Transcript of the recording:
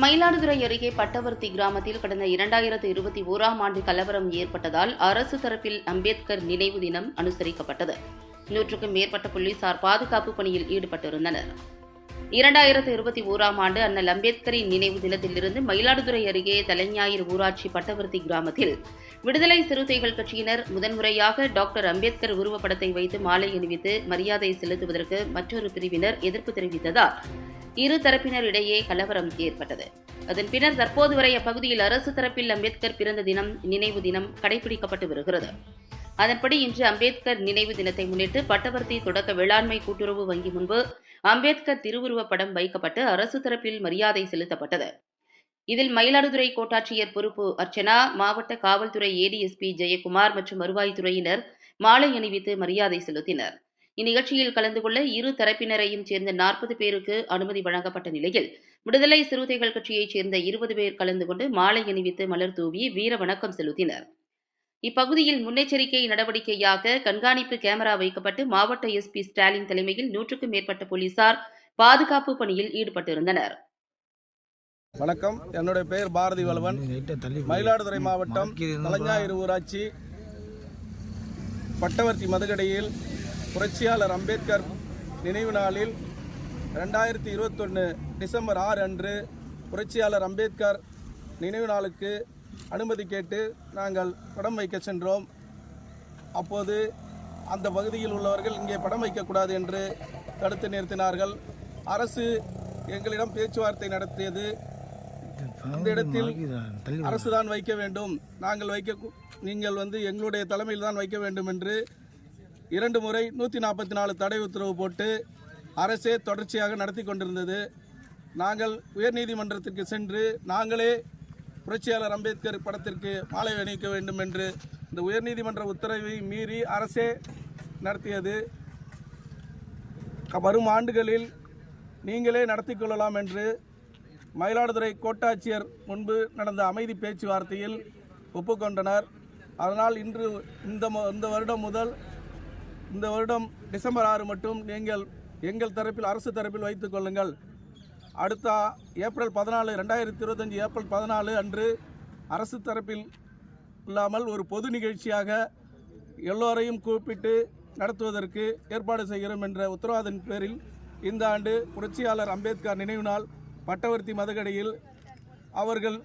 மயிலாடுதுறை அருகே பட்டவர்த்தி கிராமத்தில் கடந்த இரண்டாயிரத்து இருபத்தி ஓராம் ஆண்டு கலவரம் ஏற்பட்டதால் அரசு தரப்பில் அம்பேத்கர் நினைவு தினம் அனுசரிக்கப்பட்டது. நூற்றுக்கும் மேற்பட்ட போலீசார் பாதுகாப்பு பணியில் ஈடுபட்டிருந்தனர். இரண்டாயிரத்து இருபத்தி ஓராம் ஆண்டு அண்ணல் அம்பேத்கரின் நினைவு தினத்திலிருந்து மயிலாடுதுறை அருகே தலைஞாயிறு ஊராட்சி பட்டவர்த்தி கிராமத்தில் விடுதலை சிறுத்தைகள் கட்சியினர் முதன்முறையாக டாக்டர் அம்பேத்கர் உருவப்படத்தை வைத்து மாலை அணிவித்து மரியாதை செலுத்துவதற்கு மற்றொரு பிரிவினர் எதிர்ப்பு தெரிவித்ததால் இரு தரப்பினர் இடையே கலவரம் ஏற்பட்டது. அதன் பின்னர் தற்போது வரை அப்பகுதியில் அரசு தரப்பில் அம்பேத்கர் பிறந்த தினம் நினைவு தினம் கடைபிடிக்கப்பட்டு வருகிறது. அதன்படி இன்று அம்பேத்கர் நினைவு தினத்தை முன்னிட்டு பட்டவர்த்தி தொடக்க வேளாண்மை கூட்டுறவு வங்கி முன்பு அம்பேத்கர் திருவுருவப் படம் வைக்கப்பட்டு அரசு தரப்பில் மரியாதை செலுத்தப்பட்டது. இதில் மயிலாடுதுறை கோட்டாட்சியர் பொறுப்பு அர்ச்சனா மாவட்ட காவல்துறை ஏடிஎஸ்பி ஜெயக்குமார் மற்றும் வருவாய்த்துறையினர் மாலை அணிவித்து மரியாதை செலுத்தினர். இந்நிகழ்ச்சியில் கலந்து கொள்ள இரு தரப்பினரையும் சேர்ந்த நாற்பது பேருக்கு அனுமதி வழங்கப்பட்ட நிலையில் விடுதலை சிறுத்தைகள் கட்சியைச் சேர்ந்த இருபது பேர் கலந்து கொண்டு மாலை அணிவித்து மலர் தூவி வீர வணக்கம் செலுத்தினர். இப்பகுதியில் முன்னெச்சரிக்கை நடவடிக்கையாக கண்காணிப்பு கேமரா வைக்கப்பட்டு மாவட்ட எஸ்பி ஸ்டாலின் தலைமையில் நூற்றுக்கும் மேற்பட்ட போலீசார் பாதுகாப்பு பணியில் ஈடுபட்டிருந்தனர். வணக்கம். என்னுடைய பெயர் பாரதி வளவன் மயிலாடுதுறை மாவட்டம் தலைஞாயிறு ஊராட்சி பட்டவர்த்தி மதுகடையில் புரட்சியாளர் அம்பேத்கர் நினைவு நாளில் ரெண்டாயிரத்தி இருபத்தொன்று டிசம்பர் ஆறு அன்று புரட்சியாளர் அம்பேத்கர் நினைவு நாளுக்கு அனுமதி கேட்டு நாங்கள் படம் வைக்க சென்றோம். அப்போது அந்த பகுதியில் உள்ளவர்கள் இங்கே படம் வைக்கக்கூடாது என்று தடுத்து நிறுத்தினார்கள். அரசு எங்களிடம் பேச்சுவார்த்தை நடத்தியது. அந்த இடத்தில் அரசு தான் வைக்க வேண்டும். நாங்கள் வைக்க நீங்கள் வந்து எங்களுடைய தலைமையில் தான் வைக்க வேண்டும் என்று இரண்டு முறை நூற்றி நாற்பத்தி நாலு தடை உத்தரவு போட்டு அரசே தொடர்ச்சியாக நடத்தி கொண்டிருந்தது. நாங்கள் உயர்நீதிமன்றத்திற்கு சென்று நாங்களே புரட்சியாளர் அம்பேத்கர் படத்திற்கு மாலை அணிவிக்க வேண்டும் என்று இந்த உயர்நீதிமன்ற உத்தரவை மீறி அரசே நடத்தியது. வரும் ஆண்டுகளில் நீங்களே நடத்தி கொள்ளலாம் என்று மயிலாடுதுறை கோட்டாட்சியர் முன்பு நடந்த அமைதி பேச்சுவார்த்தையில் ஒப்புக்கொண்டனர். அதனால் இன்று இந்த இந்த வருடம் முதல் இந்த வருடம் டிசம்பர் ஆறு மட்டும் நீங்கள் எங்கள் தரப்பில் அரசு தரப்பில் வைத்துக் கொள்ளுங்கள். அடுத்த ஏப்ரல் பதினாலு ரெண்டாயிரத்தி இருபத்தஞ்சி ஏப்ரல் பதினாலு அன்று அரசு தரப்பில் இல்லாமல் ஒரு பொது நிகழ்ச்சியாக எல்லோரையும் கூப்பிட்டு நடத்துவதற்கு ஏற்பாடு செய்கிறோம் என்ற உத்தரவாதத்தின் பேரில் இந்த ஆண்டு புரட்சியாளர் அம்பேத்கர் நினைவு நாள் பட்டவர்த்தி மதகடையில் அவர்கள்